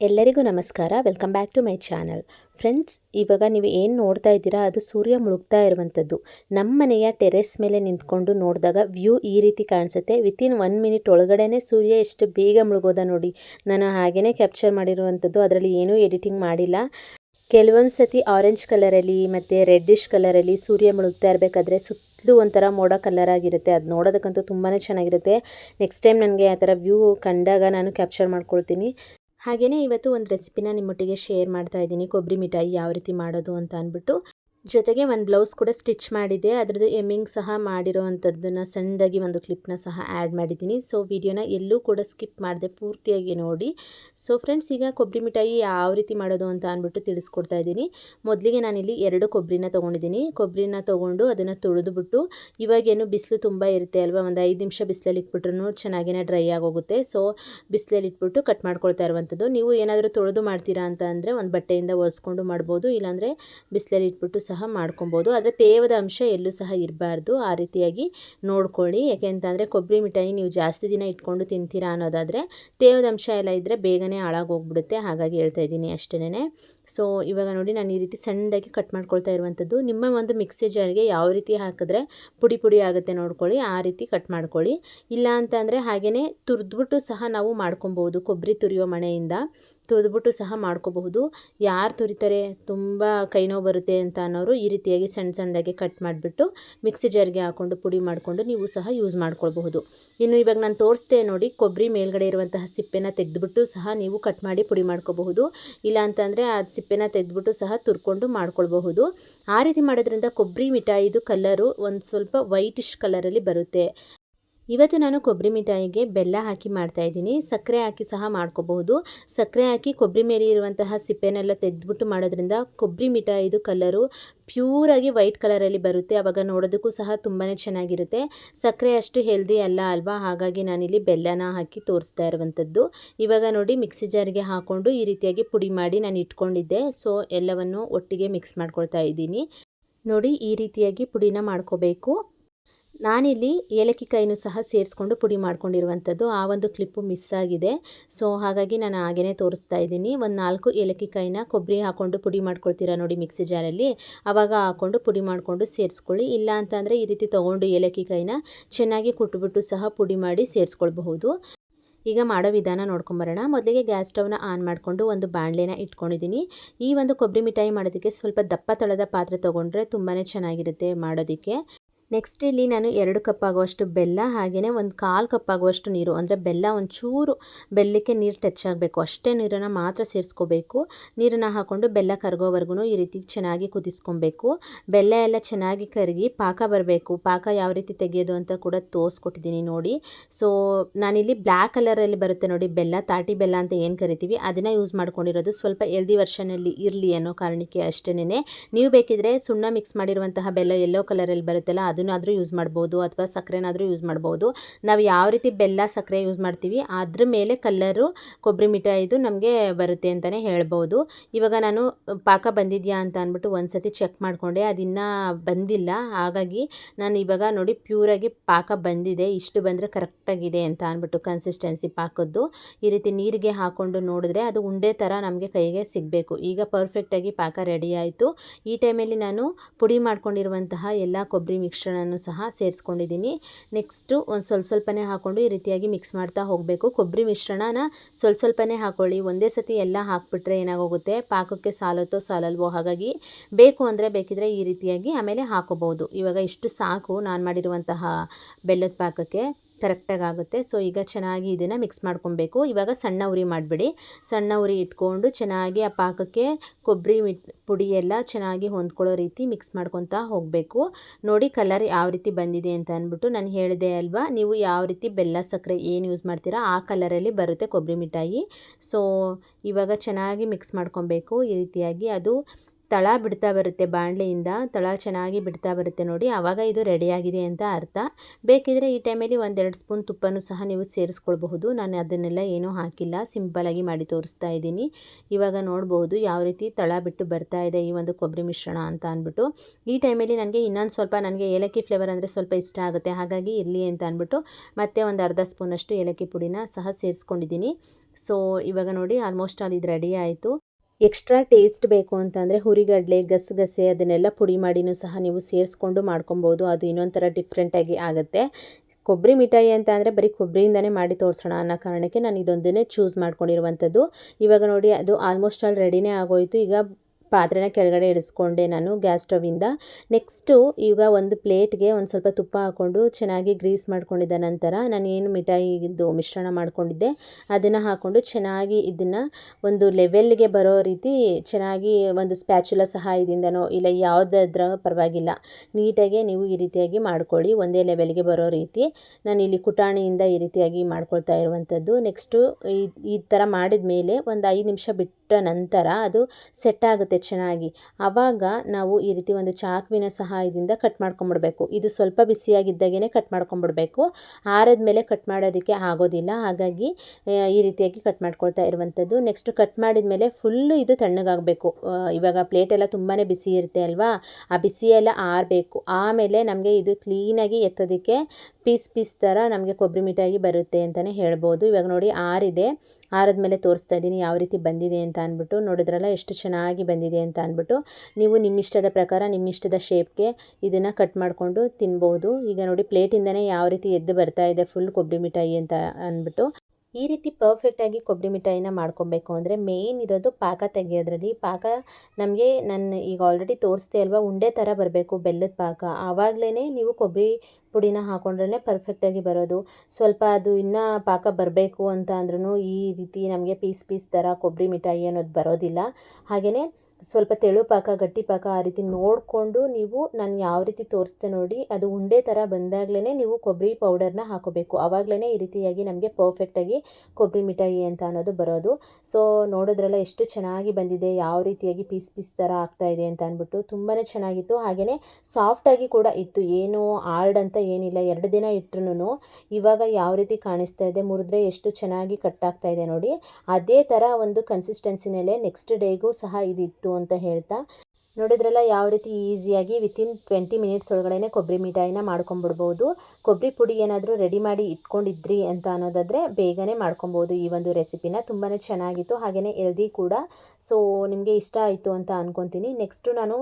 ಎಲ್ಲರಿಗೂ ನಮಸ್ಕಾರ. Welcome back to my channel friends ಇವಾಗ ನೀವು ಏನು ನೋಡ್ತಾ ಇದ್ದೀರಾ, ಅದು ಸೂರ್ಯ ಮುಳುಗ್ತಾ ಇರುವಂಥದ್ದು. ನಮ್ಮ ಮನೆಯ ಟೆರೆಸ್ ಮೇಲೆ ನಿಂತ್ಕೊಂಡು ನೋಡಿದಾಗ ವ್ಯೂ ಈ ರೀತಿ ಕಾಣಿಸುತ್ತೆ. ವಿತಿನ್ ಒನ್ ಮಿನಿಟ್ ಒಳಗಡೆನೇ ಸೂರ್ಯ ಎಷ್ಟು ಬೇಗ ಮುಳುಗೋದ ನೋಡಿ. ನಾನು ಹಾಗೇ ಕ್ಯಾಪ್ಚರ್ ಮಾಡಿರುವಂಥದ್ದು. ಅದರಲ್ಲಿ ಏನೂ ಎಡಿಟಿಂಗ್ ಮಾಡಿಲ್ಲ. ಕೆಲವೊಂದು ಸತಿ ಆರೆಂಜ್ ಕಲರಲ್ಲಿ ಮತ್ತು ರೆಡ್ಡಿಶ್ ಕಲರಲ್ಲಿ ಸೂರ್ಯ ಮುಳುಗ್ತಾ ಇರಬೇಕಾದ್ರೆ ಸುತ್ತಲೂ ಒಂಥರ ಮೋಡ ಕಲರ್ ಆಗಿರುತ್ತೆ. ಅದು ನೋಡೋದಕ್ಕಂತೂ ತುಂಬಾ ಚೆನ್ನಾಗಿರುತ್ತೆ. ನೆಕ್ಸ್ಟ್ ಟೈಮ್ ನನಗೆ ಆ ಥರ ವ್ಯೂ ಕಂಡಾಗ ನಾನು ಕ್ಯಾಪ್ಚರ್ ಮಾಡ್ಕೊಳ್ತೀನಿ. ಹಾಗೆಯೇ ಇವತ್ತು ಒಂದು ರೆಸಿಪಿನ ನಿಮ್ಮೊಟ್ಟಿಗೆ ಶೇರ್ ಮಾಡ್ತಾ ಇದ್ದೀನಿ. ಕೊಬ್ಬರಿ ಮಿಠಾಯಿ ಯಾವ ರೀತಿ ಮಾಡೋದು ಅಂತ ಅಂದ್ಬಿಟ್ಟು. ಜೊತೆಗೆ ಒಂದು ಬ್ಲೌಸ್ ಕೂಡ ಸ್ಟಿಚ್ ಮಾಡಿದೆ. ಅದರದ್ದು ಎಮ್ಮಿಂಗ್ ಸಹ ಮಾಡಿರೋ ಅಂಥದ್ದನ್ನು ಸಣ್ಣದಾಗಿ ಒಂದು ಕ್ಲಿಪ್ನ ಸಹ ಆ್ಯಡ್ ಮಾಡಿದ್ದೀನಿ. ಸೊ, ವಿಡಿಯೋನ ಎಲ್ಲೂ ಕೂಡ ಸ್ಕಿಪ್ ಮಾಡಿದೆ ಪೂರ್ತಿಯಾಗಿ ನೋಡಿ. ಸೊ, ಫ್ರೆಂಡ್ಸ್, ಈಗ ಕೊಬ್ಬರಿ ಮಿಠಾಯಿ ಯಾವ ರೀತಿ ಮಾಡೋದು ಅಂತ ಅಂದ್ಬಿಟ್ಟು ತಿಳಿಸ್ಕೊಡ್ತಾ ಇದ್ದೀನಿ. ಮೊದಲಿಗೆ ನಾನಿಲ್ಲಿ ಎರಡು ಕೊಬ್ಬರಿನ ತೊಗೊಂಡಿದ್ದೀನಿ. ಕೊಬ್ಬರಿನ ತೊಗೊಂಡು ಅದನ್ನು ತೊಳೆದುಬಿಟ್ಟು, ಇವಾಗೇನು ಬಿಸಿಲು ತುಂಬ ಇರುತ್ತೆ ಅಲ್ವಾ? ಒಂದು ಐದು ನಿಮಿಷ ಬಿಸಿಲಲ್ಲಿ ಇಟ್ಬಿಟ್ರು ಚೆನ್ನಾಗಿನೇ ಡ್ರೈ ಆಗೋಗುತ್ತೆ. ಸೊ, ಬಿಸಿಲಲ್ಲಿ ಇಟ್ಬಿಟ್ಟು ಕಟ್ ಮಾಡ್ಕೊಳ್ತಾ ಇರುವಂಥದ್ದು. ನೀವು ಏನಾದರೂ ತೊಳೆದು ಮಾಡ್ತೀರಾ ಅಂತ ಅಂದರೆ ಒಂದು ಬಟ್ಟೆಯಿಂದ ಒರೆಸ್ಕೊಂಡು ಮಾಡ್ಬೋದು. ಇಲ್ಲಾಂದರೆ ಬಿಸಿಲಲ್ಲಿ ಇಟ್ಬಿಟ್ಟು ಸಹ ಮಾಡ್ಕೊಬೋದು. ಆದರೆ ತೇವದ ಅಂಶ ಎಲ್ಲೂ ಸಹ ಇರಬಾರ್ದು. ಆ ರೀತಿಯಾಗಿ ನೋಡ್ಕೊಳ್ಳಿ. ಯಾಕೆ ಅಂತಂದರೆ ಕೊಬ್ಬರಿ ಮಿಠಾಯಿ ನೀವು ಜಾಸ್ತಿ ದಿನ ಇಟ್ಕೊಂಡು ತಿಂತೀರಾ ಅನ್ನೋದಾದರೆ ತೇವದ ಅಂಶ ಎಲ್ಲ ಇದ್ದರೆ ಬೇಗನೆ ಹಾಳಾಗೋಗ್ಬಿಡುತ್ತೆ. ಹಾಗಾಗಿ ಹೇಳ್ತಾ ಇದ್ದೀನಿ ಅಷ್ಟೇ ಸೊ ಇವಾಗ ನೋಡಿ ನಾನು ಈ ರೀತಿ ಸಣ್ಣದಾಗಿ ಕಟ್ ಮಾಡ್ಕೊಳ್ತಾ ಇರುವಂಥದ್ದು. ನಿಮ್ಮ ಒಂದು ಮಿಕ್ಸಿ ಜಾರಿಗೆ ಯಾವ ರೀತಿ ಹಾಕಿದ್ರೆ ಪುಡಿ ಪುಡಿ ಆಗುತ್ತೆ ನೋಡ್ಕೊಳ್ಳಿ. ಆ ರೀತಿ ಕಟ್ ಮಾಡ್ಕೊಳ್ಳಿ. ಇಲ್ಲ ಅಂತಂದರೆ ಹಾಗೆಯೇ ತುರಿದ್ಬಿಟ್ಟು ಸಹ ನಾವು ಮಾಡ್ಕೊಬೋದು. ಕೊಬ್ಬರಿ ತುರಿಯೋ ಮಣೆಯಿಂದ. ತುರಿದ್ಬಿಟ್ಟು ಸಹ ಮಾಡ್ಕೋಬಹುದು. ಯಾರು ತುರಿತಾರೆ, ತುಂಬ ಕೈ ನೋವು ಬರುತ್ತೆ ಅಂತ ಅನ್ನೋರು ಈ ರೀತಿಯಾಗಿ ಸಣ್ಣ ಸಣ್ಣದಾಗಿ ಕಟ್ ಮಾಡಿಬಿಟ್ಟು ಮಿಕ್ಸಿ ಜಾರ್ಗೆ ಹಾಕ್ಕೊಂಡು ಪುಡಿ ಮಾಡಿಕೊಂಡು ನೀವು ಸಹ ಯೂಸ್ ಮಾಡ್ಕೊಳ್ಬಹುದು. ಇನ್ನು ಇವಾಗ ನಾನು ತೋರಿಸ್ದೆ ನೋಡಿ ಕೊಬ್ಬರಿ ಮೇಲ್ಗಡೆ ಇರುವಂತಹ ಸಿಪ್ಪೆನ ತೆಗೆದುಬಿಟ್ಟು ಸಹ ನೀವು ಕಟ್ ಮಾಡಿ ಪುಡಿ ಮಾಡ್ಕೋಬಹುದು. ಇಲ್ಲ ಅಂತಂದರೆ ಆ ಸಿಪ್ಪೆನ ತೆಗೆದುಬಿಟ್ಟು ಸಹ ತುರ್ಕೊಂಡು ಮಾಡ್ಕೊಳ್ಬಹುದು. ಆ ರೀತಿ ಮಾಡೋದ್ರಿಂದ ಕೊಬ್ಬರಿ ಮಿಠಾಯಿದು ಕಲರು ಒಂದು ಸ್ವಲ್ಪ ವೈಟಿಶ್ ಕಲರಲ್ಲಿ ಬರುತ್ತೆ. ಇವತ್ತು ನಾನು ಕೊಬ್ಬರಿ ಮಿಠಾಯಿಗೆ ಬೆಲ್ಲ ಹಾಕಿ ಮಾಡ್ತಾಯಿದ್ದೀನಿ ಸಕ್ಕರೆ ಹಾಕಿ ಸಹ ಮಾಡ್ಕೋಬಹುದು. ಸಕ್ಕರೆ ಹಾಕಿ ಕೊಬ್ಬರಿ ಮೇಲೆ ಇರುವಂತಹ ಸಿಪ್ಪೆನೆಲ್ಲ ತೆಗೆದ್ಬಿಟ್ಟು ಮಾಡೋದ್ರಿಂದ ಕೊಬ್ಬರಿ ಮಿಠಾಯಿದು ಕಲರು ಪ್ಯೂರಾಗಿ ವೈಟ್ ಕಲರಲ್ಲಿ ಬರುತ್ತೆ. ಆವಾಗ ನೋಡೋದಕ್ಕೂ ಸಹ ತುಂಬಾ ಚೆನ್ನಾಗಿರುತ್ತೆ. ಸಕ್ಕರೆ ಅಷ್ಟು ಹೆಲ್ದಿ ಅಲ್ಲ ಅಲ್ವಾ? ಹಾಗಾಗಿ ನಾನಿಲ್ಲಿ ಬೆಲ್ಲನ ಹಾಕಿ ತೋರಿಸ್ತಾ ಇರುವಂಥದ್ದು. ಇವಾಗ ನೋಡಿ ಮಿಕ್ಸಿ ಜಾರಿಗೆ ಹಾಕ್ಕೊಂಡು ಈ ರೀತಿಯಾಗಿ ಪುಡಿ ಮಾಡಿ ನಾನು ಇಟ್ಕೊಂಡಿದ್ದೆ. ಸೊ, ಎಲ್ಲವನ್ನು ಒಟ್ಟಿಗೆ ಮಿಕ್ಸ್ ಮಾಡ್ಕೊಳ್ತಾ ಇದ್ದೀನಿ. ನೋಡಿ ಈ ರೀತಿಯಾಗಿ ಪುಡಿನ ಮಾಡ್ಕೋಬೇಕು. ನಾನಿಲ್ಲಿ ಏಲಕ್ಕಿ ಕಾಯಿನೂ ಸಹ ಸೇರಿಸ್ಕೊಂಡು ಪುಡಿ ಮಾಡ್ಕೊಂಡಿರುವಂಥದ್ದು. ಆ ಒಂದು ಕ್ಲಿಪ್ಪು ಮಿಸ್ ಆಗಿದೆ ಸೊ, ಹಾಗಾಗಿ ನಾನು ಹಾಗೇ ತೋರಿಸ್ತಾ ಇದ್ದೀನಿ. ಒಂದು ನಾಲ್ಕು ಏಲಕ್ಕಿ ಕಾಯಿನ ಕೊಬ್ಬರಿ ಹಾಕ್ಕೊಂಡು ಪುಡಿ ಮಾಡ್ಕೊಳ್ತೀರಾ ನೋಡಿ ಮಿಕ್ಸಿ ಜಾರಲ್ಲಿ. ಆವಾಗ ಹಾಕ್ಕೊಂಡು ಪುಡಿ ಮಾಡಿಕೊಂಡು ಸೇರಿಸ್ಕೊಳ್ಳಿ. ಇಲ್ಲ ಅಂತಂದರೆ ಈ ರೀತಿ ತೊಗೊಂಡು ಏಲಕ್ಕಿ ಕಾಯಿನ ಚೆನ್ನಾಗಿ ಕುಟ್ಬಿಟ್ಟು ಸಹ ಪುಡಿ ಮಾಡಿ ಸೇರಿಸ್ಕೊಳ್ಬಹುದು. ಈಗ ಮಾಡೋ ವಿಧಾನ ನೋಡ್ಕೊಂಬರೋಣ. ಮೊದಲಿಗೆ ಗ್ಯಾಸ್ ಸ್ಟವ್ನ ಆನ್ ಮಾಡಿಕೊಂಡು ಒಂದು ಬಾಣಲೆನ ಇಟ್ಕೊಂಡಿದ್ದೀನಿ. ಈ ಒಂದು ಕೊಬ್ಬರಿ ಮಿಠಾಯಿ ಮಾಡೋದಕ್ಕೆ ಸ್ವಲ್ಪ ದಪ್ಪ ತಳದ ಪಾತ್ರೆ ತೊಗೊಂಡ್ರೆ ತುಂಬಾ ಚೆನ್ನಾಗಿರುತ್ತೆ ಮಾಡೋದಕ್ಕೆ. ನೆಕ್ಸ್ಟ್ ಇಲ್ಲಿ ನಾನು ಎರಡು ಕಪ್ ಆಗುವಷ್ಟು ಬೆಲ್ಲ ಹಾಗೆಯೇ ಒಂದು ಕಾಲು ಕಪ್ ಆಗುವಷ್ಟು ನೀರು, ಅಂದರೆ ಬೆಲ್ಲ ಒಂಚೂರು ಬೆಲ್ಲಕ್ಕೆ ನೀರು ಟಚ್ ಆಗಬೇಕು. ಅಷ್ಟೇ ನೀರನ್ನು ಮಾತ್ರ ಸೇರಿಸ್ಕೋಬೇಕು. ನೀರನ್ನು ಹಾಕ್ಕೊಂಡು ಬೆಲ್ಲ ಕರಗೋವರೆಗೂ ಈ ರೀತಿ ಚೆನ್ನಾಗಿ ಕುದಿಸ್ಕೊಬೇಕು. ಬೆಲ್ಲ ಎಲ್ಲ ಚೆನ್ನಾಗಿ ಕರಗಿ ಪಾಕ ಬರಬೇಕು. ಪಾಕ ಯಾವ ರೀತಿ ತೆಗೆಯೋದು ಅಂತ ಕೂಡ ತೋರಿಸ್ಕೊಟ್ಟಿದ್ದೀನಿ ನೋಡಿ. ಸೊ ನಾನಿಲ್ಲಿ ಬ್ಲ್ಯಾಕ್ ಕಲರಲ್ಲಿ ಬರುತ್ತೆ ನೋಡಿ ಬೆಲ್ಲ, ತಾಟಿ ಬೆಲ್ಲ ಅಂತ ಏನು ಕರಿತೀವಿ, ಅದನ್ನು ಯೂಸ್ ಮಾಡ್ಕೊಂಡಿರೋದು ಸ್ವಲ್ಪ ಎಲ್ದಿ ವರ್ಷನಲ್ಲಿ ಇರಲಿ ಅನ್ನೋ ಕಾರಣಕ್ಕೆ ಅಷ್ಟೇ ನೀವು ಬೇಕಿದ್ರೆ ಸುಣ್ಣ ಮಿಕ್ಸ್ ಮಾಡಿರುವಂತಹ ಬೆಲ್ಲ ಎಲ್ಲೋ ಕಲರಲ್ಲಿ ಬರುತ್ತಲ್ಲ ಅದನ್ನಾದರೂ ಯೂಸ್ ಮಾಡ್ಬೋದು ಅಥವಾ ಸಕ್ಕರೆನಾದರೂ ಯೂಸ್ ಮಾಡ್ಬೋದು. ನಾವು ಯಾವ ರೀತಿ ಬೆಲ್ಲ ಸಕ್ಕರೆ ಯೂಸ್ ಮಾಡ್ತೀವಿ, ಅದ್ರ ಮೇಲೆ ಕಲ್ಲರು ಕೊಬ್ಬರಿ ಮಿಠಾಯಿದು ನಮಗೆ ಬರುತ್ತೆ ಅಂತಲೇ ಹೇಳ್ಬೋದು. ಇವಾಗ ನಾನು ಪಾಕ ಬಂದಿದೆಯಾ ಅಂತ ಅಂದ್ಬಿಟ್ಟು ಒಂದು ಸತಿ ಚೆಕ್ ಮಾಡಿಕೊಂಡೆ, ಅದಿನ್ನೂ ಬಂದಿಲ್ಲ. ಹಾಗಾಗಿ ನಾನು ಇವಾಗ ನೋಡಿ ಪ್ಯೂರಾಗಿ ಪಾಕ ಬಂದಿದೆ, ಇಷ್ಟು ಬಂದರೆ ಕರೆಕ್ಟಾಗಿದೆ ಅಂತ ಅಂದ್ಬಿಟ್ಟು ಕನ್ಸಿಸ್ಟೆನ್ಸಿ ಪಾಕದ್ದು. ಈ ರೀತಿ ನೀರಿಗೆ ಹಾಕ್ಕೊಂಡು ನೋಡಿದ್ರೆ ಅದು ಉಂಡೆ ಥರ ನಮಗೆ ಕೈಗೆ ಸಿಗಬೇಕು. ಈಗ ಪರ್ಫೆಕ್ಟಾಗಿ ಪಾಕ ರೆಡಿ ಆಯಿತು. ಈ ಟೈಮಲ್ಲಿ ನಾನು ಪುಡಿ ಮಾಡ್ಕೊಂಡಿರುವಂತಹ ಎಲ್ಲ ಕೊಬ್ಬರಿ ಮಿಶ್ರಣನೂ ಸಹ ಸೇರಿಸ್ಕೊಂಡಿದ್ದೀನಿ. ನೆಕ್ಸ್ಟು ಒಂದು ಸ್ವಲ್ಪ ಸ್ವಲ್ಪನೇ ಹಾಕ್ಕೊಂಡು ಈ ರೀತಿಯಾಗಿ ಮಿಕ್ಸ್ ಮಾಡ್ತಾ ಹೋಗಬೇಕು. ಕೊಬ್ಬರಿ ಮಿಶ್ರಣನ ಸ್ವಲ್ಪ ಸ್ವಲ್ಪನೇ ಹಾಕ್ಕೊಳ್ಳಿ ಒಂದೇ ಸತಿ ಎಲ್ಲ ಹಾಕ್ಬಿಟ್ರೆ ಏನಾಗೋಗುತ್ತೆ? ಪಾಕಕ್ಕೆ ಸಾಲತ್ತೋ ಸಾಲಲ್ವೋ? ಹಾಗಾಗಿ ಬೇಕು ಅಂದರೆ ಬೇಕಿದ್ರೆ ಈ ರೀತಿಯಾಗಿ ಆಮೇಲೆ ಹಾಕೋಬಹುದು. ಇವಾಗ ಇಷ್ಟು ಸಾಕು ನಾನು ಮಾಡಿರುವಂತಹ ಬೆಲ್ಲದ ಪಾಕಕ್ಕೆ. ಕರೆಕ್ಟಾಗಿ ಆಗುತ್ತೆ ಸೊ, ಈಗ ಚೆನ್ನಾಗಿ ಇದನ್ನು ಮಿಕ್ಸ್ ಮಾಡ್ಕೊಬೇಕು. ಇವಾಗ ಸಣ್ಣ ಉರಿ ಮಾಡಿಬಿಡಿ. ಸಣ್ಣ ಉರಿ ಇಟ್ಕೊಂಡು ಚೆನ್ನಾಗಿ ಆ ಪಾಕಕ್ಕೆ ಕೊಬ್ಬರಿ ಪುಡಿ ಎಲ್ಲ ಚೆನ್ನಾಗಿ ಹೊಂದ್ಕೊಳ್ಳೋ ರೀತಿ ಮಿಕ್ಸ್ ಮಾಡ್ಕೊತಾ ಹೋಗಬೇಕು. ನೋಡಿ ಕಲರ್ ಯಾವ ರೀತಿ ಬಂದಿದೆ ಅಂತ ಅಂದ್ಬಿಟ್ಟು ನಾನು ಹೇಳಿದೆ ಅಲ್ವಾ? ನೀವು ಯಾವ ರೀತಿ ಬೆಲ್ಲ, ಸಕ್ಕರೆ ಏನು ಯೂಸ್ ಮಾಡ್ತೀರಾ ಆ ಕಲರಲ್ಲಿ ಬರುತ್ತೆ ಕೊಬ್ಬರಿ ಮಿಠಾಯಿ. ಸೊ, ಇವಾಗ ಚೆನ್ನಾಗಿ ಮಿಕ್ಸ್ ಮಾಡ್ಕೊಬೇಕು. ಈ ರೀತಿಯಾಗಿ ಅದು ತಳ ಬಿಡ್ತಾ ಬರುತ್ತೆ ಬಾಣಲೆಯಿಂದ, ತಳ ಚೆನ್ನಾಗಿ ಬಿಡ್ತಾ ಬರುತ್ತೆ ನೋಡಿ, ಆವಾಗ ಇದು ರೆಡಿಯಾಗಿದೆ ಅಂತ ಅರ್ಥ. ಬೇಕಿದ್ರೆ ಈ ಟೈಮಲ್ಲಿ ಒಂದೆರಡು ಸ್ಪೂನ್ ತುಪ್ಪನೂ ಸಹ ನೀವು ಸೇರಿಸ್ಕೊಳ್ಬಹುದು. ನಾನು ಅದನ್ನೆಲ್ಲ ಏನೂ ಹಾಕಿಲ್ಲ ಸಿಂಪಲಾಗಿ ಮಾಡಿ ತೋರಿಸ್ತಾ ಇದ್ದೀನಿ. ಇವಾಗ ನೋಡಬಹುದು ಯಾವ ರೀತಿ ತಳ ಬಿಟ್ಟು ಬರ್ತಾ ಇದೆ ಈ ಒಂದು ಕೊಬ್ಬರಿ ಮಿಶ್ರಣ ಅಂತ ಅಂದ್ಬಿಟ್ಟು. ಈ ಟೈಮಲ್ಲಿ ನನಗೆ ಇನ್ನೊಂದು ಸ್ವಲ್ಪ, ನನಗೆ ಏಲಕ್ಕಿ ಫ್ಲೇವರ್ ಅಂದರೆ ಸ್ವಲ್ಪ ಇಷ್ಟ ಆಗುತ್ತೆ, ಹಾಗಾಗಿ ಇರಲಿ ಅಂತ ಅಂದ್ಬಿಟ್ಟು ಮತ್ತೆ ಒಂದು ಅರ್ಧ ಸ್ಪೂನಷ್ಟು ಏಲಕ್ಕಿ ಪುಡಿನ ಸಹ ಸೇರಿಸ್ಕೊಂಡಿದ್ದೀನಿ. ಸೊ, ಇವಾಗ ನೋಡಿ ಆಲ್ಮೋಸ್ಟ್ ಆಲ್ ಇದು ರೆಡಿ ಆಯಿತು. ಎಕ್ಸ್ಟ್ರಾ ಟೇಸ್ಟ್ ಬೇಕು ಅಂತಂದರೆ ಹುರಿಗಡಲೆ, ಗಸಗಸೆ ಅದನ್ನೆಲ್ಲ ಪುಡಿ ಮಾಡಿನೂ ಸಹ ನೀವು ಸೇರಿಸ್ಕೊಂಡು ಮಾಡ್ಕೊಬೋದು. ಅದು ಇನ್ನೊಂಥರ ಥರ ಡಿಫ್ರೆಂಟಾಗಿ ಆಗುತ್ತೆ. ಕೊಬ್ಬರಿ ಮಿಠಾಯಿ ಅಂತ ಅಂದರೆ ಬರೀ ಕೊಬ್ಬರಿಯಿಂದನೇ ಮಾಡಿ ತೋರಿಸೋಣ ಅನ್ನೋ ಕಾರಣಕ್ಕೆ ನಾನು ಇದೊಂದನ್ನೇ ಚೂಸ್ ಮಾಡ್ಕೊಂಡಿರುವಂಥದ್ದು. ಇವಾಗ ನೋಡಿ ಅದು ಆಲ್ಮೋಸ್ಟ್ ಆಲ್ ರೆಡಿನೇ ಆಗೋಯಿತು. ಈಗ ಪಾತ್ರೆನ ಕೆಳಗಡೆ ಇಡಿಸ್ಕೊಂಡೆ ನಾನು ಗ್ಯಾಸ್ ಸ್ಟವಿಂದ ನೆಕ್ಸ್ಟು ಈಗ ಒಂದು ಪ್ಲೇಟ್ಗೆ ಒಂದು ಸ್ವಲ್ಪ ತುಪ್ಪ ಹಾಕ್ಕೊಂಡು ಚೆನ್ನಾಗಿ ಗ್ರೀಸ್ ಮಾಡ್ಕೊಂಡಿದ್ದ ನಂತರ ನಾನು ಏನು ಮಿಠಾಯಿದು ಮಿಶ್ರಣ ಮಾಡ್ಕೊಂಡಿದ್ದೆ. ಅದನ್ನು ಹಾಕ್ಕೊಂಡು ಚೆನ್ನಾಗಿ ಇದನ್ನು ಒಂದು ಲೆವೆಲ್ಗೆ ಬರೋ ರೀತಿ ಚೆನ್ನಾಗಿ ಒಂದು ಸ್ಪ್ಯಾಚುಲ ಸಹಾಯದಿಂದನೋ ಇಲ್ಲ ಯಾವುದಾದ್ರ ಪರವಾಗಿಲ್ಲ, ನೀಟಾಗಿ ನೀವು ಈ ರೀತಿಯಾಗಿ ಮಾಡ್ಕೊಳ್ಳಿ. ಒಂದೇ ಲೆವೆಲ್ಗೆ ಬರೋ ರೀತಿ ನಾನು ಇಲ್ಲಿ ಕುಟಾಣಿಯಿಂದ ಈ ರೀತಿಯಾಗಿ ಮಾಡ್ಕೊಳ್ತಾ ಇರುವಂಥದ್ದು. ನೆಕ್ಸ್ಟು ಈ ಈ ಥರ ಮಾಡಿದ ಮೇಲೆ ಒಂದು ಐದು ನಿಮಿಷ ಬಿಟ್ಟ ನಂತರ ಅದು ಸೆಟ್ ಆಗುತ್ತೆ. ಚೆನ್ನಾಗಿ ಆವಾಗ ನಾವು ಈ ರೀತಿ ಒಂದು ಚಾಕುವಿನ ಸಹಾಯದಿಂದ ಕಟ್ ಮಾಡ್ಕೊಂಬಿಡ್ಬೇಕು. ಇದು ಸ್ವಲ್ಪ ಬಿಸಿಯಾಗಿದ್ದಾಗೇ ಕಟ್ ಮಾಡ್ಕೊಂಬಿಡ್ಬೇಕು. ಆರದ ಮೇಲೆ ಕಟ್ ಮಾಡೋದಕ್ಕೆ ಆಗೋದಿಲ್ಲ. ಹಾಗಾಗಿ ಈ ರೀತಿಯಾಗಿ ಕಟ್ ಮಾಡ್ಕೊಳ್ತಾ ಇರುವಂಥದ್ದು. ನೆಕ್ಸ್ಟ್ ಕಟ್ ಮಾಡಿದ ಮೇಲೆ ಫುಲ್ಲು ಇದು ತಣ್ಣಗಾಗಬೇಕು. ಇವಾಗ ಪ್ಲೇಟೆಲ್ಲ ತುಂಬಾ ಬಿಸಿ ಇರುತ್ತೆ ಅಲ್ವಾ? ಆ ಬಿಸಿಯೆಲ್ಲ ಆರಬೇಕು. ಆಮೇಲೆ ನಮಗೆ ಇದು ಕ್ಲೀನಾಗಿ ಎತ್ತೋದಕ್ಕೆ ಪೀಸ್ ಪೀಸ್ ಥರ ನಮಗೆ ಕೊಬ್ಬರಿ ಮಿಠಾಯಿ ಬರುತ್ತೆ ಅಂತಲೇ ಹೇಳ್ಬೋದು. ಇವಾಗ ನೋಡಿ ಆರಿದೆ. ಆರದ ಮೇಲೆ ತೋರಿಸ್ತಾ ಇದ್ದೀನಿ, ಯಾವ ರೀತಿ ಬಂದಿದೆ ಅಂತ ಅಂದ್ಬಿಟ್ಟು. ನೋಡಿದ್ರಲ್ಲ, ಎಷ್ಟು ಚೆನ್ನಾಗಿ ಬಂದಿದೆ ಅಂತ ಅಂದ್ಬಿಟ್ಟು. ನೀವು ನಿಮ್ಮಿಷ್ಟದ ಪ್ರಕಾರ, ನಿಮ್ಮಿಷ್ಟದ ಶೇಪ್ಗೆ ಇದನ್ನು ಕಟ್ ಮಾಡಿಕೊಂಡು ತಿನ್ಬೋದು. ಈಗ ನೋಡಿ ಪ್ಲೇಟಿಂದನೇ ಯಾವ ರೀತಿ ಎದ್ದು ಬರ್ತಾ ಇದೆ ಫುಲ್ ಕೊಬ್ಬರಿ ಮಿಠಾಯಿ ಅಂತ ಅಂದ್ಬಿಟ್ಟು. ಈ ರೀತಿ ಪರ್ಫೆಕ್ಟಾಗಿ ಕೊಬ್ಬರಿ ಮಿಠಾಯಿನ ಮಾಡ್ಕೊಬೇಕು ಅಂದರೆ ಮೇಯ್ನ್ ಇರೋದು ಪಾಕ ತೆಗೆಯೋದ್ರಲ್ಲಿ. ಪಾಕ ನಮಗೆ ನಾನು ಈಗ ಆಲ್ರೆಡಿ ತೋರಿಸ್ದೆ ಅಲ್ವಾ, ಉಂಡೆ ಥರ ಬರಬೇಕು ಬೆಲ್ಲದ ಪಾಕ. ಆವಾಗಲೇ ನೀವು ಕೊಬ್ಬರಿ ಪುಡಿನ ಹಾಕೊಂಡ್ರೆ ಪರ್ಫೆಕ್ಟಾಗಿ ಬರೋದು. ಸ್ವಲ್ಪ ಅದು ಇನ್ನೂ ಪಾಕ ಬರಬೇಕು ಅಂತ ಅಂದ್ರೂ ಈ ರೀತಿ ನಮಗೆ ಪೀಸ್ ಪೀಸ್ ಥರ ಕೊಬ್ಬರಿ ಮಿಠಾಯಿ ಅನ್ನೋದು ಬರೋದಿಲ್ಲ. ಹಾಗೆಯೇ ಸ್ವಲ್ಪ ತೆಳು ಪಾಕ, ಗಟ್ಟಿ ಪಾಕ ಆ ರೀತಿ ನೋಡಿಕೊಂಡು ನೀವು ನಾನು ಯಾವ ರೀತಿ ತೋರಿಸ್ತೆ ನೋಡಿ, ಅದು ಉಂಡೆ ಥರ ಬಂದಾಗಲೇ ನೀವು ಕೊಬ್ಬರಿ ಪೌಡರ್ನ ಹಾಕೋಬೇಕು. ಆವಾಗಲೇ ಈ ರೀತಿಯಾಗಿ ನಮಗೆ ಪರ್ಫೆಕ್ಟಾಗಿ ಕೊಬ್ಬರಿ ಮಿಠಾಯಿ ಅಂತ ಅನ್ನೋದು ಬರೋದು. ಸೊ ನೋಡಿದ್ರಲ್ಲ ಎಷ್ಟು ಚೆನ್ನಾಗಿ ಬಂದಿದೆ, ಯಾವ ರೀತಿಯಾಗಿ ಪೀಸ್ ಪೀಸ್ ಥರ ಆಗ್ತಾ ಇದೆ ಅಂತ ಅಂದ್ಬಿಟ್ಟು ತುಂಬಾ ಚೆನ್ನಾಗಿತ್ತು. ಹಾಗೆಯೇ ಸಾಫ್ಟಾಗಿ ಕೂಡ ಇತ್ತು. ಏನು ಆರ್ಡ್ ಅಂತ ಏನಿಲ್ಲ. ಎರಡು ದಿನ ಇಟ್ಟರು ಇವಾಗ ಯಾವ ರೀತಿ ಕಾಣಿಸ್ತಾ ಇದೆ, ಮುರಿದ್ರೆ ಎಷ್ಟು ಚೆನ್ನಾಗಿ ಕಟ್ ಆಗ್ತಾ ಇದೆ ನೋಡಿ. ಅದೇ ಥರ ಒಂದು ಕನ್ಸಿಸ್ಟೆನ್ಸಿನಲ್ಲೇ ನೆಕ್ಸ್ಟ್ ಡೇಗೂ ಸಹ ಇದಿತ್ತು. ಅಂತ ಹೇಳ್ತಾ, ನೋಡಿದ್ರಲ್ಲ ಯಾವ ರೀತಿ ಈಸಿಯಾಗಿ ವಿತಿನ್ ಟ್ವೆಂಟಿ ಮಿನಿಟ್ಸ್ ಒಳಗಡೆ ಕೊಬ್ಬರಿ ಮಿಠಾಯಿನ ಮಾಡ್ಕೊಂಬಿಡ್ಬೋದು. ಕೊಬ್ಬರಿ ಪುಡಿ ಏನಾದರೂ ರೆಡಿ ಮಾಡಿ ಇಟ್ಕೊಂಡಿದ್ರಿ ಅಂತ ಅನ್ನೋದಾದರೆ ಬೇಗನೆ ಮಾಡ್ಕೊಬೋದು. ಈ ಒಂದು ರೆಸಿಪಿನ ತುಂಬಾ ಚೆನ್ನಾಗಿತ್ತು ಹಾಗೆಯೇ ಎಲ್ದಿ ಕೂಡ. ಸೊ ನಿಮಗೆ ಇಷ್ಟ ಆಯಿತು ಅಂತ ಅಂದ್ಕೊತೀನಿ ನೆಕ್ಸ್ಟು ನಾನು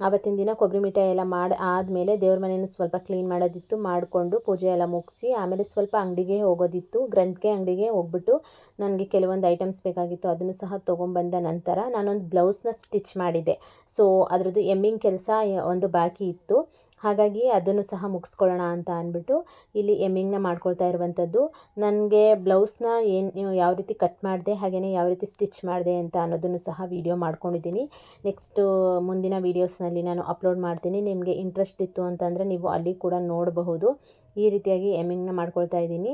ಆವತ್ತಿನ ದಿನ ಕೊಬ್ಬರಿ ಮಿಠಾಯಿ ಎಲ್ಲ ಮಾಡಿ ಆದಮೇಲೆ ದೇವ್ರ ಮನೆಯನ್ನು ಸ್ವಲ್ಪ ಕ್ಲೀನ್ ಮಾಡೋದಿತ್ತು, ಮಾಡಿಕೊಂಡು ಪೂಜೆ ಎಲ್ಲ ಮುಗಿಸಿ ಆಮೇಲೆ ಸ್ವಲ್ಪ ಅಂಗಡಿಗೆ ಹೋಗೋದಿತ್ತು, ಗ್ರಂಥಿಗೆ ಅಂಗಡಿಗೆ ಹೋಗ್ಬಿಟ್ಟು ನನಗೆ ಕೆಲವೊಂದು ಐಟಮ್ಸ್ ಬೇಕಾಗಿತ್ತು ಅದನ್ನು ಸಹ ತೊಗೊಂಬಂದ ನಂತರ ನಾನೊಂದು ಬ್ಲೌಸ್ನ ಸ್ಟಿಚ್ ಮಾಡಿದ್ದೆ ಸೊ ಅದರದ್ದು ಎಮ್ಮಿಂಗ್ ಕೆಲಸ ಒಂದು ಬಾಕಿ ಇತ್ತು. ಹಾಗಾಗಿ ಅದನ್ನು ಸಹ ಮುಗಿಸ್ಕೊಳ್ಳೋಣ ಅಂತ ಅಂದ್ಬಿಟ್ಟು ಇಲ್ಲಿ ಎಮ್ಮಿಂಗ್ನ ಮಾಡ್ಕೊಳ್ತಾ ಇರುವಂಥದ್ದು. ನನಗೆ ಬ್ಲೌಸ್ನ ಏನು ಯಾವ ರೀತಿ ಕಟ್ ಮಾಡಿದೆ ಹಾಗೆಯೇ ಯಾವ ರೀತಿ ಸ್ಟಿಚ್ ಮಾಡಿದೆ ಅಂತ ಅನ್ನೋದನ್ನು ಸಹ ವೀಡಿಯೋ ಮಾಡ್ಕೊಂಡಿದ್ದೀನಿ. ನೆಕ್ಸ್ಟು ಮುಂದಿನ ವೀಡಿಯೋಸ್ನಲ್ಲಿ ನಾನು ಅಪ್ಲೋಡ್ ಮಾಡ್ತೀನಿ. ನಿಮಗೆ ಇಂಟ್ರೆಸ್ಟ್ ಇತ್ತು ಅಂತಂದರೆ ನೀವು ಅಲ್ಲಿ ಕೂಡ ನೋಡಬಹುದು. ಈ ರೀತಿಯಾಗಿ ಎಮ್ಮಿಂಗ್ನ ಮಾಡ್ಕೊಳ್ತಾ ಇದ್ದೀನಿ.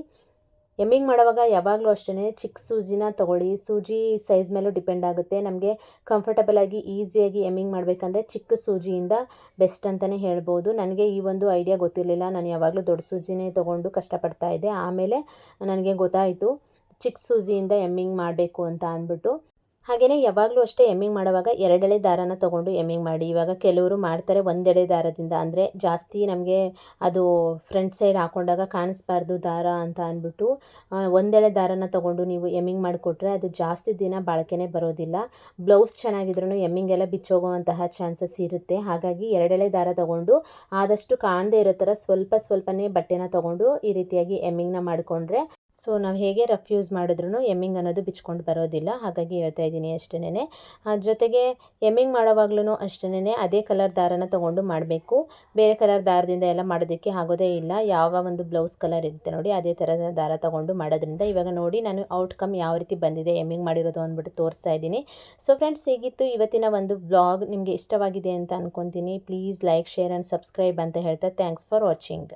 ಎಮ್ಮಿಂಗ್ ಮಾಡುವಾಗ ಯಾವಾಗಲೂ ಅಷ್ಟೇ ಚಿಕ್ಕ ಸೂಜಿನ ತೊಗೊಳ್ಳಿ. ಸೂಜಿ ಸೈಜ್ ಮೇಲೂ ಡಿಪೆಂಡ್ ಆಗುತ್ತೆ. ನಮಗೆ ಕಂಫರ್ಟಬಲ್ ಆಗಿ ಈಸಿಯಾಗಿ ಎಮ್ಮಿಂಗ್ ಮಾಡಬೇಕಂದ್ರೆ ಚಿಕ್ಕ ಸೂಜಿಯಿಂದ ಬೆಸ್ಟ್ ಅಂತಲೇ ಹೇಳ್ಬೋದು. ನನಗೆ ಈ ಒಂದು ಐಡಿಯಾ ಗೊತ್ತಿರಲಿಲ್ಲ. ನಾನು ಯಾವಾಗಲೂ ದೊಡ್ಡ ಸೂಜಿನೇ ತೊಗೊಂಡು ಕಷ್ಟಪಡ್ತಾ ಇದ್ದೆ. ಆಮೇಲೆ ನನಗೆ ಗೊತ್ತಾಯಿತು, ಚಿಕ್ಕ ಸೂಜಿಯಿಂದ ಎಮ್ಮಿಂಗ್ ಮಾಡಬೇಕು ಅಂತ ಅಂದ್ಬಿಟ್ಟು. ಹಾಗೆಯೇ ಯಾವಾಗಲೂ ಅಷ್ಟೇ ಎಮ್ಮಿಂಗ್ ಮಾಡುವಾಗ ಎರಡೆಳೆ ದಾರನ ತೊಗೊಂಡು ಎಮ್ಮಿಂಗ್ ಮಾಡಿ. ಇವಾಗ ಕೆಲವರು ಮಾಡ್ತಾರೆ ಒಂದೆಳೆ ದಾರದಿಂದ. ಅಂದರೆ ಜಾಸ್ತಿ ನಮಗೆ ಅದು ಫ್ರಂಟ್ ಸೈಡ್ ಹಾಕೊಂಡಾಗ ಕಾಣಿಸ್ಬಾರ್ದು ದಾರ ಅಂತ ಅಂದ್ಬಿಟ್ಟು ಒಂದೆಳೆ ದಾರನ ತೊಗೊಂಡು ನೀವು ಎಮ್ಮಿಂಗ್ ಮಾಡಿಕೊಟ್ರೆ ಅದು ಜಾಸ್ತಿ ದಿನ ಬಾಳಿಕೆನೇ ಬರೋದಿಲ್ಲ. ಬ್ಲೌಸ್ ಚೆನ್ನಾಗಿದ್ರೂ ಎಮ್ಮಿಂಗ್ ಎಲ್ಲ ಬಿಚ್ಚೋಗುವಂತಹ ಚಾನ್ಸಸ್ ಇರುತ್ತೆ. ಹಾಗಾಗಿ ಎರಡೆಳೆ ದಾರ ತೊಗೊಂಡು ಆದಷ್ಟು ಕಾಣದೇ ಇರೋ ಥರ ಸ್ವಲ್ಪ ಸ್ವಲ್ಪನೇ ಬಟ್ಟೆನ ತೊಗೊಂಡು ಈ ರೀತಿಯಾಗಿ ಎಮ್ಮಿಂಗ್ನ ಮಾಡಿಕೊಂಡ್ರೆ ಸೊ ನಾವು ಹೇಗೆ ರಫ್ ಯೂಸ್ ಮಾಡಿದ್ರೂ ಎಮ್ಮಿಂಗ್ ಅನ್ನೋದು ಬಿಚ್ಕೊಂಡು ಬರೋದಿಲ್ಲ. ಹಾಗಾಗಿ ಹೇಳ್ತಾ ಇದ್ದೀನಿ ಅಷ್ಟೇ ಜೊತೆಗೆ ಎಮ್ಮಿಂಗ್ ಮಾಡೋವಾಗ್ಲೂ ಅಷ್ಟೇ ಅದೇ ಕಲರ್ ದಾರನ ತೊಗೊಂಡು ಮಾಡಬೇಕು. ಬೇರೆ ಕಲರ್ ದಾರದಿಂದ ಎಲ್ಲ ಮಾಡೋದಕ್ಕೆ ಆಗೋದೇ ಇಲ್ಲ. ಯಾವ ಒಂದು ಬ್ಲೌಸ್ ಕಲರ್ ಇರುತ್ತೆ ನೋಡಿ, ಅದೇ ಥರದ ದಾರ ತೊಗೊಂಡು ಮಾಡೋದ್ರಿಂದ ಇವಾಗ ನೋಡಿ ನಾನು ಔಟ್ಕಮ್ ಯಾವ ರೀತಿ ಬಂದಿದೆ ಎಮ್ಮಿಂಗ್ ಮಾಡಿರೋದು ಅಂದ್ಬಿಟ್ಟು ತೋರಿಸ್ತಾ ಇದ್ದೀನಿ. ಸೊ ಫ್ರೆಂಡ್ಸ್ ಹೇಗಿತ್ತು ಇವತ್ತಿನ ಒಂದು ಬ್ಲಾಗ್ ನಿಮಗೆ ಇಷ್ಟವಾಗಿದೆ ಅಂತ ಅಂದ್ಕೊತೀನಿ please like share and subscribe ಅಂತ ಹೇಳ್ತಾ ಥ್ಯಾಂಕ್ಸ್ ಫಾರ್ ವಾಚಿಂಗ್